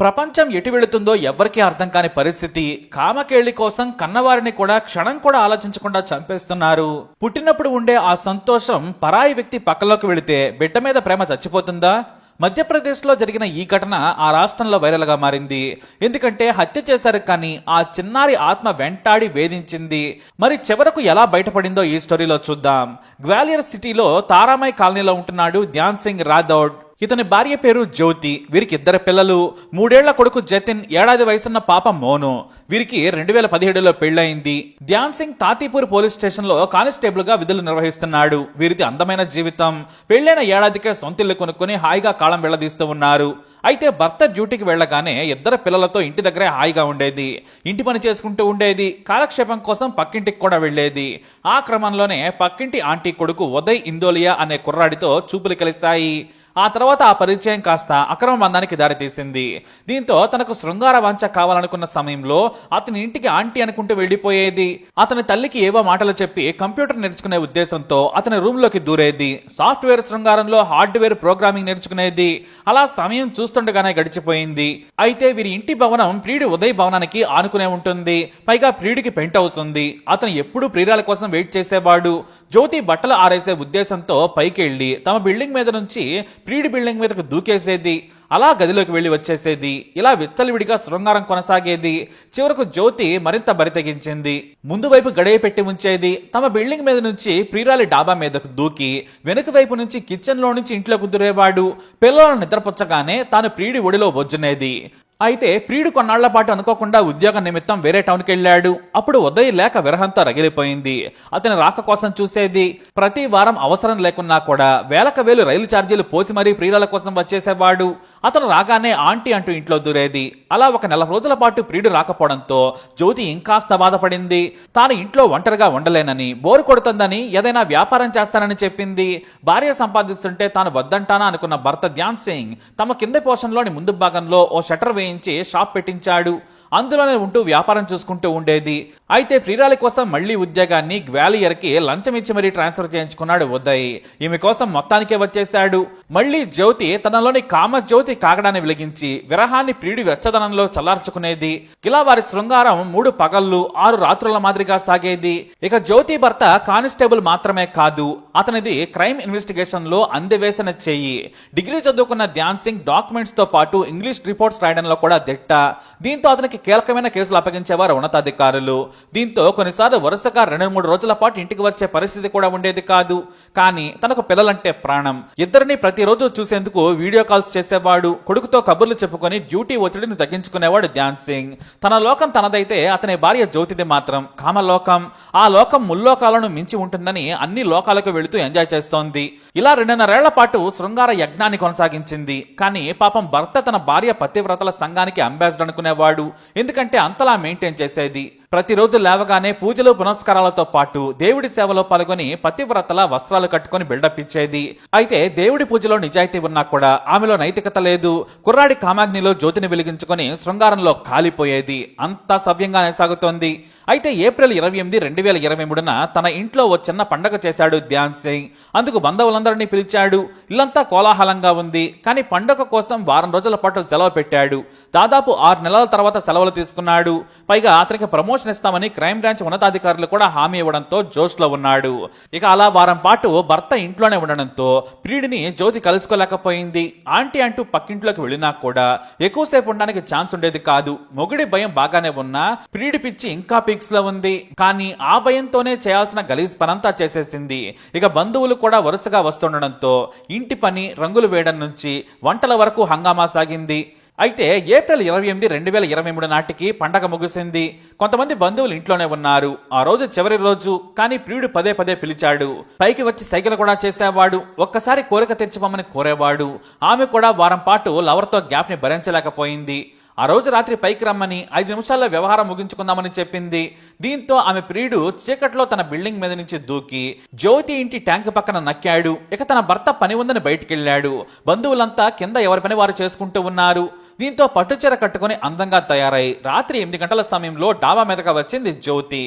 ప్రపంచం ఎటు వెళుతుందో ఎవరికీ అర్థం కాని పరిస్థితి. కామకేళ్ళి కోసం కన్నవారిని కూడా క్షణం కూడా ఆలోచించకుండా చంపేస్తున్నారు. పుట్టినప్పుడు ఉండే ఆ సంతోషం పరాయి వ్యక్తి పక్కలోకి వెళితే బిడ్డ మీద ప్రేమ చచ్చిపోతుందా? మధ్యప్రదేశ్లో జరిగిన ఈ ఘటన ఆ రాష్ట్రంలో వైరల్గా మారింది. ఎందుకంటే హత్య చేశారు కానీ ఆ చిన్నారి ఆత్మ వెంటాడి వేధించింది. మరి చివరకు ఎలా బయటపడిందో ఈ స్టోరీలో చూద్దాం. గ్వాలియర్ సిటీలో తారామై కాలనీలో ఉంటున్నాడు ధ్యాన్ సింగ్ రాథోడ్. ఇతని భార్య పేరు జ్యోతి. వీరికి ఇద్దరు పిల్లలు. మూడేళ్ళ కొడుకు జతిన్ ఏడాది వయసున్న పాప మోను. వీరికి రెండు వేల పదిహేడులో పెళ్ళయింది ధ్యాన్ సింగ్ తాతీపూర్ పోలీస్ స్టేషన్లో కానిస్టేబుల్గా విధులు నిర్వహిస్తున్నాడు. వీరిది అందమైన జీవితం. పెళ్ళైన ఏడాదికే సొంతిల్లు కొనుక్కొని హాయిగా కాలం వెళ్ళదీస్తూ ఉన్నారు. అయితే భర్త డ్యూటీకి వెళ్ళగానే ఇద్దరు పిల్లలతో ఇంటి దగ్గరే హాయిగా ఉండేది. ఇంటి పని చేసుకుంటూ ఉండేది. కాలక్షేపం కోసం పక్కింటికి కూడా వెళ్ళేది. ఆ క్రమంలోనే పక్కింటి ఆంటీ కొడుకు ఉదయ్ ఇందోలియా అనే కుర్రాడితో చూపులు కలిశాయి. ఆ తర్వాత ఆ పరిచయం కాస్త అక్రమ బంధానికి దారితీసింది. దీంతో తనకు శృంగార వంచ కావాలనుకున్న సమయంలో అతని ఇంటికి ఆంటీ అనుకుంటూ వెళ్ళిపోయేది అతని తల్లికి ఏవో మాటలు చెప్పి కంప్యూటర్ నేర్చుకునే ఉద్దేశంతో అతని రూమ్లోకి దూరేది. సాఫ్ట్వేర్ శృంగారంలో హార్డ్వేర్ ప్రోగ్రామింగ్ నేర్చుకునేది. అలా సమయం చూస్తుండగానే గడిచిపోయింది. అయితే వీరి ఇంటి భవనం ప్రియుడి ఉదయ్ భవనానికి ఆనుకునే ఉంటుంది. పైగా ప్రియుడికి పెంట్ హౌస్ ఉంది. అతను ఎప్పుడూ ప్రియురాల కోసం వెయిట్ చేసేవాడు. జ్యోతి బట్టలు ఆరేసే ఉద్దేశంతో పైకి వెళ్ళి తమ బిల్డింగ్ మీద నుంచి ప్రీడి బిల్డింగ్ మీదకు దూకేసేది అలా గదిలోకి వెళ్ళి వచ్చేసేది ఇలా విత్తలివిడిగా శృంగారం కొనసాగేది చివరకు జ్యోతి మరింత బరితెగించింది ముందు వైపు గడియ పెట్టి ఉంచేది తమ బిల్డింగ్ మీద నుంచి ప్రియురాలి డాబా మీదకు దూకి వెనుక వైపు నుంచి కిచెన్లో నుంచి ఇంట్లో కుదురేవాడు పిల్లలను నిద్రపుచ్చగానే తాను ప్రీడి ఒడిలో బొజ్జునేది. అయితే ప్రియుడు కొన్నాళ్ళ పాటు అనుకోకుండా ఉద్యోగం నిమిత్తం వేరే టౌన్కి వెళ్ళాడు. అప్పుడు ఉదయ్ లేక విరహంతో రగిలిపోయింది. అతని రాక కోసం చూసేది ప్రతి వారం అవసరం లేకున్నా కూడా వేలకు వేలు రైలు ఛార్జీలు పోసి మరీ ప్రియుల కోసం వచ్చేసేవాడు. అతను రాగానే ఆంటీ అంటూ ఇంట్లో దూరేది. అలా ఒక నెల రోజుల పాటు ప్రియుడు రాకపోవడంతో జ్యోతి ఇంకాస్త బాధపడింది. తాను ఇంట్లో ఒంటరిగా ఉండలేనని బోరు కొడుతుందని ఏదైనా వ్యాపారం చేస్తానని చెప్పింది. భార్య సంపాదిస్తుంటే తాను వద్దంటానా అనుకున్న భర్త ధ్యాన్ సింగ్ తమ కింద పోషణలోని ముందు భాగంలో ఓ షటర్ వేయించి షాప్ పెట్టించాడు. అందులోనే ఉంటూ వ్యాపారం చూసుకుంటూ ఉండేది. అయితే ప్రియురాలి కోసం మళ్ళీ ఉద్యోగాన్ని గ్వాలియర్కి లంచం ఇచ్చి మరీ ట్రాన్స్ఫర్ చేయించుకున్నాడు ఉదయ్. ఈమె కోసం మొత్తానికే వచ్చేశాడు. మళ్ళీ జ్యోతి తనలోని కామ జ్యోతి కాగడాన్ని వెలిగించి విరహాన్ని ప్రియుడి వెచ్చదనంలో చల్లార్చుకునేది. ఇలా వారి శృంగారం మూడు పగళ్ళు ఆరు రాత్రుల మాదిరిగా సాగేది. ఇక జ్యోతి భర్త కానిస్టేబుల్ మాత్రమే కాదు అతనిది క్రైమ్ ఇన్వెస్టిగేషన్లో అందవేసిన చెయ్యి డిగ్రీ చదువుకున్న ధ్యాన్ సింగ్ డాక్యుమెంట్స్తో పాటు ఇంగ్లీష్ రిపోర్ట్స్ రాయడంలో కూడా దిట్ట. దీంతో అతనికి కీలకమైన కేసులు అప్పగించేవారు ఉన్నతాధికారులు. దీంతో కొన్నిసార్లు వరుసగా రెండు మూడు రోజుల పాటు ఇంటికి వచ్చే పరిస్థితి కూడా ఉండేది కాదు. కానీ తనకు పిల్లలంటే ప్రాణం. ఇద్దరిని ప్రతిరోజు చూసేందుకు వీడియో కాల్స్ చేసేవాడు. కొడుకుతో కబుర్లు చెప్పుకొని డ్యూటీ ఒత్తిడిని తగ్గించుకునేవాడు ధ్యాన్ సింగ్. తన లోకం తనదైతే అతని భార్య జ్యోతిది మాత్రం. కామలోకం. ఆ లోకం ముల్లోకాలను మించి ఉంటుందని అన్ని లోకాలకు వెళుతూ ఎంజాయ్ చేస్తోంది. ఇలా రెండున్నరేళ్ళ పాటు శృంగార యజ్ఞాన్ని కొనసాగించింది. కానీ పాపం భర్త తన భార్య పతివ్రతల సంఘానికి అంబాసిడర్ అనుకునేవాడు. ఎందుకంటే అంతలా మెయింటైన్ చేసేది ప్రతిరోజు లేవగానే పూజలు పునస్కారాలతో పాటు దేవుడి సేవలో పాల్గొని పతివ్రతల వస్త్రాలు కట్టుకొని బిల్డప్ ఇచ్చేది. అయితే దేవుడి పూజలో నిజాయితీ ఉన్నా కూడా ఆమెలో నైతికత లేదు. కుర్రాడి కామాగ్నిలో జ్యోతిని వెలిగించుకొని శృంగారంలో కాలిపోయేది. అంతా సవ్యంగానే సాగుతోంది. అయితే ఏప్రిల్ ఇరవై ఎనిమిది రెండు వేల ఇరవై మూడున తన ఇంట్లో ఓ చిన్న పండగ చేశాడు ధ్యాన్ సింగ్. అందుకు బంధువులందరినీ పిలిచాడు. ఇల్లంతా కోలాహలంగా ఉంది. కానీ పండగ కోసం వారం రోజుల పాటు సెలవు పెట్టాడు. దాదాపు ఆరు నెలల తర్వాత సెలవులు తీసుకున్నాడు. పైగా అతనికి ప్రమోషన్ ఇస్తామని క్రైమ్ బ్రాంచ్ ఉన్నతాధికారులు కూడా హామీ ఇవ్వడంతో జోష్లో ఉన్నాడు. ఇక అలా వారం పాటు భర్త ఇంట్లోనే ఉండడంతో ప్రియుడిని జ్యోతి కలుసుకోలేకపోయింది. ఆంటీ అంటూ పక్కింట్లోకి వెళ్ళినా కూడా ఎక్కువసేపు ఉండడానికి ఛాన్స్ ఉండేది కాదు. మొగుడి భయం బాగానే ఉన్నా ప్రియుడి పిచ్చి ఇంకా పిక్స్లో ఉంది. కానీ ఆ భయంతోనే చేయాల్సిన గలీజ్ పనంతా చేసేసింది. ఇక బంధువులు కూడా వరుసగా వస్తుండడంతో ఇంటి పని రంగులు వేయడం నుంచి వంటల వరకు హంగామా సాగింది. అయితే ఏప్రిల్ ఇరవై ఎనిమిది రెండు వేల ఇరవై మూడు నాటికి పండగ ముగిసింది. కొంతమంది బంధువులు ఇంట్లోనే ఉన్నారు. ఆ రోజు చివరి రోజు కానీ ప్రియుడు పదే పదే పిలిచాడు. పైకి వచ్చి సైకిల్ కూడా చేసేవాడు. ఒక్కసారి కోరిక తెచ్చిపోమని కోరేవాడు. ఆమె కూడా వారం పాటు లవర్తో గ్యాప్ని భరించలేకపోయింది. ఆ రోజు రాత్రి పైకి రమ్మని ఐదు నిమిషాల్లో వ్యవహారం ముగించుకుందామని చెప్పింది. దీంతో ఆమె ప్రియుడు చీకట్లో తన బిల్డింగ్ మీద నుంచి దూకి జ్యోతి ఇంటి ట్యాంక్ పక్కన నక్కాడు. ఇక తన భర్త పని ఉందని బయటికెళ్ళాడు బంధువులంతా కింద ఎవరి పని వారు చేసుకుంటూ ఉన్నారు. దీంతో పట్టుచీర కట్టుకుని అందంగా తయారై రాత్రి ఎనిమిది గంటల సమయంలో డాబా మీదగా వచ్చింది జ్యోతి.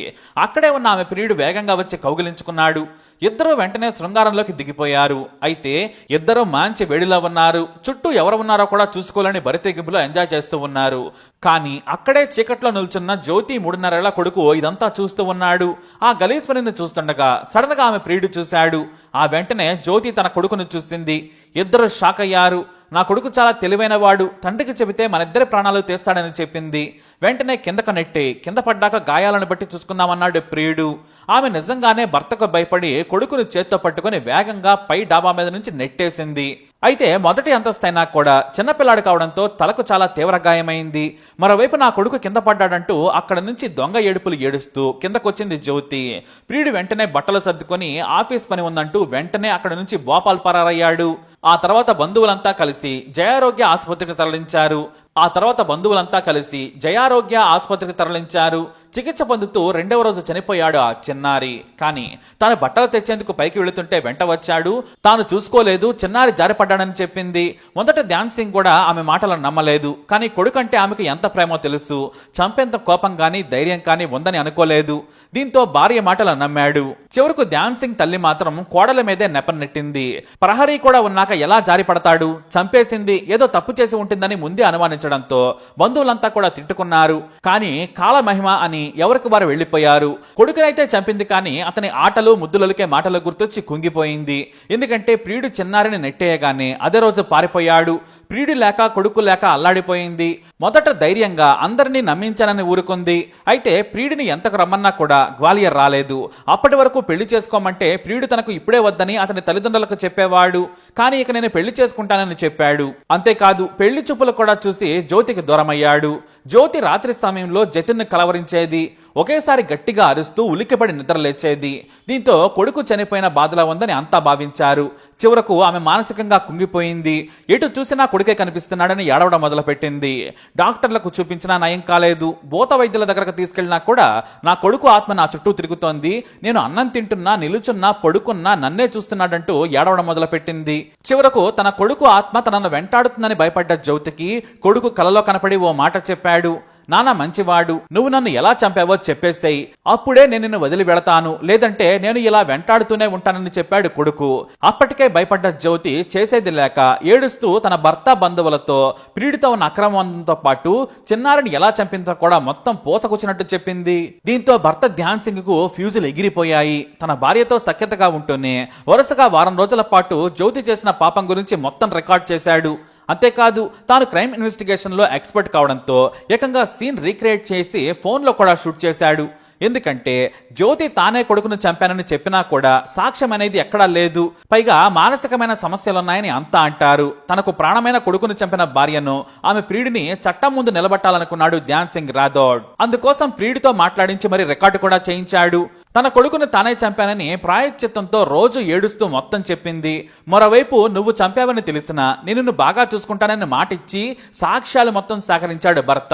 అక్కడే ఉన్న ఆమె ప్రియుడు వేగంగా వచ్చి కౌగిలించుకున్నాడు. ఇద్దరు వెంటనే శృంగారంలోకి దిగిపోయారు. అయితే ఇద్దరు మంచి వేడిలో ఉన్నారు. చుట్టూ ఎవరు ఉన్నారో కూడా చూసుకోలేని బరితెగింపులో ఎంజాయ్ చేస్తూ ఉన్నారు. కానీ అక్కడే చీకట్లో నిల్చున్న జ్యోతి మూడున్నరేళ్ళ కొడుకు ఇదంతా చూస్తూ ఉన్నాడు. ఆ గలీశ్వరిని చూస్తుండగా సడన్గా ఆమె ప్రియుడు చూశాడు. ఆ వెంటనే జ్యోతి తన కొడుకును చూసింది. ఇద్దరు షాక్ అయ్యారు నా కొడుకు చాలా తెలివైనవాడు. తండ్రికి చెబితే మన ఇద్దరి ప్రాణాలు తీస్తాడని చెప్పింది. వెంటనే కిందకు నెట్టి కింద పడ్డాక గాయాలను బట్టి చూసుకుందామన్నాడు ప్రియుడు. ఆమె నిజంగానే భర్తకు భయపడి కొడుకును చేత్తో పట్టుకుని వేగంగా పై డాబా మీద నుంచి నెట్టేసింది. అయితే మొదటి అంతస్తైనా కూడా చిన్నపిల్లాడు కావడంతో తలకు చాలా తీవ్ర గాయమైంది మరోవైపు నా కొడుకు కింద పడ్డాడంటూ అక్కడ నుంచి దొంగ ఏడుపులు ఏడుస్తూ కిందకొచ్చింది జ్యోతి. ప్రియుడు వెంటనే బట్టలు సర్దుకొని ఆఫీస్ పని ఉందంటూ వెంటనే అక్కడ నుంచి భోపాల్ పరారయ్యాడు. ఆ తర్వాత బంధువులంతా కలిసి జయారోగ్య ఆసుపత్రికి తరలించారు. ఆ తర్వాత బంధువులంతా కలిసి జయారోగ్య ఆసుపత్రికి తరలించారు. చికిత్స పొందుతూ రెండవ రోజు చనిపోయాడు ఆ చిన్నారి. కానీ తాను బట్టలు తెచ్చేందుకు పైకి వెళుతుంటే వెంట వచ్చాడు. తాను చూసుకోలేదు చిన్నారి జారిపడ్డాడని చెప్పింది. మొదట ధ్యాన్ సింగ్ కూడా ఆమె మాటలను నమ్మలేదు. కానీ కొడుకంటే ఆమెకు ఎంత ప్రేమో తెలుసు. చంపేంత కోపం కానీ ధైర్యం కానీ ఉందని అనుకోలేదు. దీంతో భార్య మాటలు నమ్మాడు. చివరకు ధ్యాన్ సింగ్ తల్లి మాత్రం కోడల మీదే నెప్పనెట్టింది ప్రహరీ కూడా ఉన్నాక ఎలా జారిపడతాడు? చంపేసింది ఏదో తప్పు చేసి ఉంటుందని ముందే అనుమానించడంతో బంధువులంతా కూడా తిట్టుకున్నారు. కానీ కాలమహిమ అని ఎవరికి వారు వెళ్ళిపోయారు కొడుకునైతే చంపింది కానీ అతని ఆటలు ముద్దులకే మాటలు గుర్తొచ్చి కుంగిపోయింది. ఎందుకంటే ప్రియుడు చిన్నారిని నెట్టేయగానే అదే రోజు పారిపోయాడు. ప్రియుడు లేక కొడుకు లేక అల్లాడిపోయింది. మొదట ధైర్యంగా అందరినీ నమ్మించానని ఊరుకుంది. అయితే ప్రియుడిని ఎంతకు రమ్మన్నా కూడా గ్వాలియర్ రాలేదు. అప్పటి వరకు పెళ్ళి చేసుకోమంటే ప్రియుడు తనకు ఇప్పుడే వద్దని అతని తల్లిదండ్రులకు చెప్పేవాడు. కానీ ఇక నేను పెళ్ళి చేసుకుంటానని చెప్పాడు. అంతేకాదు పెళ్ళి చూపులు కూడా చూసి జ్యోతికి దూరమయ్యాడు. జ్యోతి రాత్రి సమయంలో జతిన్ను కలవరించేది. ఒకేసారి గట్టిగా అరుస్తూ ఉలిక్కిపడి నిద్రలేచేది దీంతో కొడుకు చనిపోయిన బాధలో ఉందని అంతా భావించారు. చివరకు ఆమె మానసికంగా కుంగిపోయింది. ఎటు చూసినా కొడుకే కనిపిస్తున్నాడని ఏడవడం మొదలుపెట్టింది. డాక్టర్లకు చూపించినా నయం కాలేదు. భూత వైద్యుల దగ్గరకు తీసుకెళ్ళినా కూడా నా కొడుకు ఆత్మ నా చుట్టూ తిరుగుతోంది. నేను అన్నం తింటున్నా నిలుచున్నా పడుకున్నా నన్నే చూస్తున్నాడంటూ ఏడవడం మొదలుపెట్టింది. చివరకు తన కొడుకు ఆత్మ తనను వెంటాడుతుందని భయపడ్డ జ్యోతికి కొడుకు కలలో కనపడి ఓ మాట చెప్పాడు. నాన్న మంచివాడు నువ్వు నన్ను ఎలా చంపావో చెప్పేసేయి. అప్పుడే నేను నిన్ను వదిలి వెళతాను. లేదంటే నేను ఇలా వెంటాడుతూనే ఉంటానని చెప్పాడు కొడుకు. అప్పటికే భయపడ్డ జ్యోతి చేసేది లేక ఏడుస్తూ తన భర్త బంధువులతో పీడిత ఉన్న అక్రమంతో పాటు చిన్నారిని ఎలా చంపిందో కూడా మొత్తం పోసకొచ్చినట్టు చెప్పింది. దీంతో భర్త ధ్యాన్ సింగ్కు ఫ్యూజులు ఎగిరిపోయాయి. తన భార్యతో సఖ్యతగా ఉంటూనే వరుసగా వారం రోజుల పాటు జ్యోతి చేసిన పాపం గురించి మొత్తం రికార్డ్ చేశాడు. అంతేకాదు తాను క్రైమ్ ఇన్వెస్టిగేషన్లో ఎక్స్పర్ట్ కావడంతో ఏకంగా సీన్ రీక్రియేట్ చేసి ఫోన్లో కూడా షూట్ చేశాడు. ఎందుకంటే జ్యోతి తానే కొడుకును చంపానని చెప్పినా కూడా సాక్ష్యం అనేది ఎక్కడా లేదు. పైగా మానసికమైన సమస్యలున్నాయని అంతా అంటారు. తనకు ప్రాణమైన కొడుకును చంపిన భార్యను ఆమె ప్రియుడిని చట్టం ముందు నిలబట్టాలనుకున్నాడు ధ్యాన్ సింగ్ రాథోడ్. అందుకోసం ప్రియుడితో మాట్లాడించి మరి రికార్డు కూడా చేయించాడు. తన కొడుకును తానే చంపానని ప్రాయశ్చిత్తంతో రోజు ఏడుస్తూ మొత్తం చెప్పింది. మరోవైపు నువ్వు చంపావని తెలిసినా నేను నిన్ను బాగా చూసుకుంటానని మాటిచ్చి సాక్ష్యాలు మొత్తం సేకరించాడు భర్త.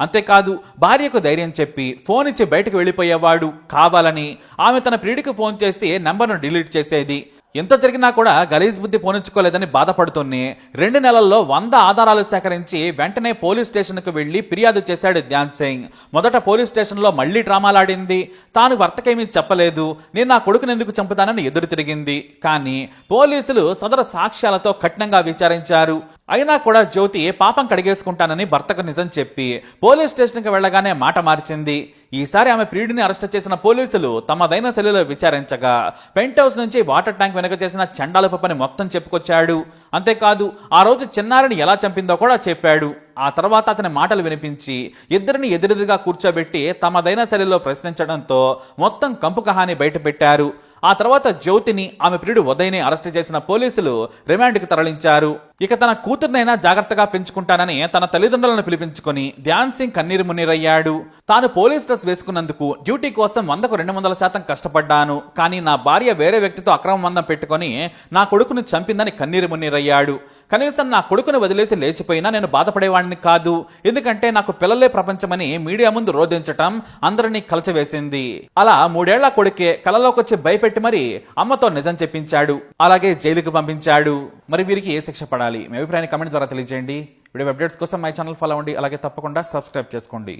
అంతేకాదు భార్యకు ధైర్యం చెప్పి ఫోన్ ఇచ్చి బయటకు వెళ్ళిపోయేవాడు కావాలని ఆమె తన ప్రియుడికి ఫోన్ చేసి నంబర్ను డిలీట్ చేసేది. ఎంత జరిగినా కూడా గలీజ్ బుద్ధి పోనించుకోలేదని బాధపడుతూనే రెండు నెలల్లో వంద ఆధారాలు సేకరించి వెంటనే పోలీస్ స్టేషన్కు వెళ్ళి ఫిర్యాదు చేశాడు ధ్యాన్ సింగ్. మొదట పోలీస్ స్టేషన్లో మళ్ళీ డ్రామాలాడింది. తాను భర్తకేమీ చెప్పలేదు. నేను నా కొడుకుని ఎందుకు చంపుతానని ఎదురు తిరిగింది. కానీ పోలీసులు సదర సాక్ష్యాలతో కఠినంగా విచారించారు. అయినా కూడా జ్యోతి పాపం కడిగేసుకుంటానని భర్తకు నిజం చెప్పి పోలీస్ స్టేషన్కి వెళ్ళగానే మాట మార్చింది. ఈసారి ఆమె ప్రియుడిని అరెస్ట్ చేసిన పోలీసులు తమదైన శైలిలో విచారించగా పెంట్ హౌస్ నుంచి వాటర్ ట్యాంక్ వెనుక చేసిన చండాలపు పని మొత్తం చెప్పుకొచ్చాడు. అంతేకాదు ఆ రోజు చిన్నారిని ఎలా చంపిందో కూడా చెప్పాడు. ఆ తర్వాత అతని మాటలు వినిపించి ఇద్దరిని ఎదురెదురుగా కూర్చోబెట్టి తమదైన చర్యలో ప్రశ్నించడంతో మొత్తం కంపు కహాని బయటపెట్టారు. ఆ తర్వాత జ్యోతిని ఆమె ప్రియుడు ఉదయని అరెస్ట్ చేసిన పోలీసులు రిమాండ్కి తరలించారు. ఇక తన కూతుర్నైనా జాగ్రత్తగా పెంచుకుంటానని తన తల్లిదండ్రులను పిలిపించుకొని ధ్యాన్ సింగ్ కన్నీరు మున్నీరయ్యాడు. తాను పోలీస్ డ్రెస్ వేసుకున్నందుకు డ్యూటీ కోసం వందకు రెండు వందల శాతం కష్టపడ్డాను. కానీ నా భార్య వేరే వ్యక్తితో అక్రమ బంధం పెట్టుకొని నా కొడుకును చంపిందని కన్నీరు మున్నీరయ్యాడు. కనీసం నా కొడుకుని వదిలేసి లేచిపోయినా నేను బాధపడేవాడిని కాదు. ఎందుకంటే నాకు పిల్లలే ప్రపంచమని మీడియా ముందు రోధించటం అందరినీ కలచవేసింది. అలా మూడేళ్ళ కొడుకే కలలోకి వచ్చి భయపెట్టి మరి అమ్మతో నిజం చెప్పించాడు. అలాగే జైలుకి పంపించాడు. మరి వీరికి ఏ శిక్ష పడాలి? మీ అభిప్రాయాన్ని కమెంట్ ద్వారా తెలియజేయండి. వీడియో అప్డేట్స్ కోసం మై ఛానల్ ఫాలో అవ్వండి. అలాగే తప్పకుండా సబ్స్క్రైబ్ చేసుకోండి.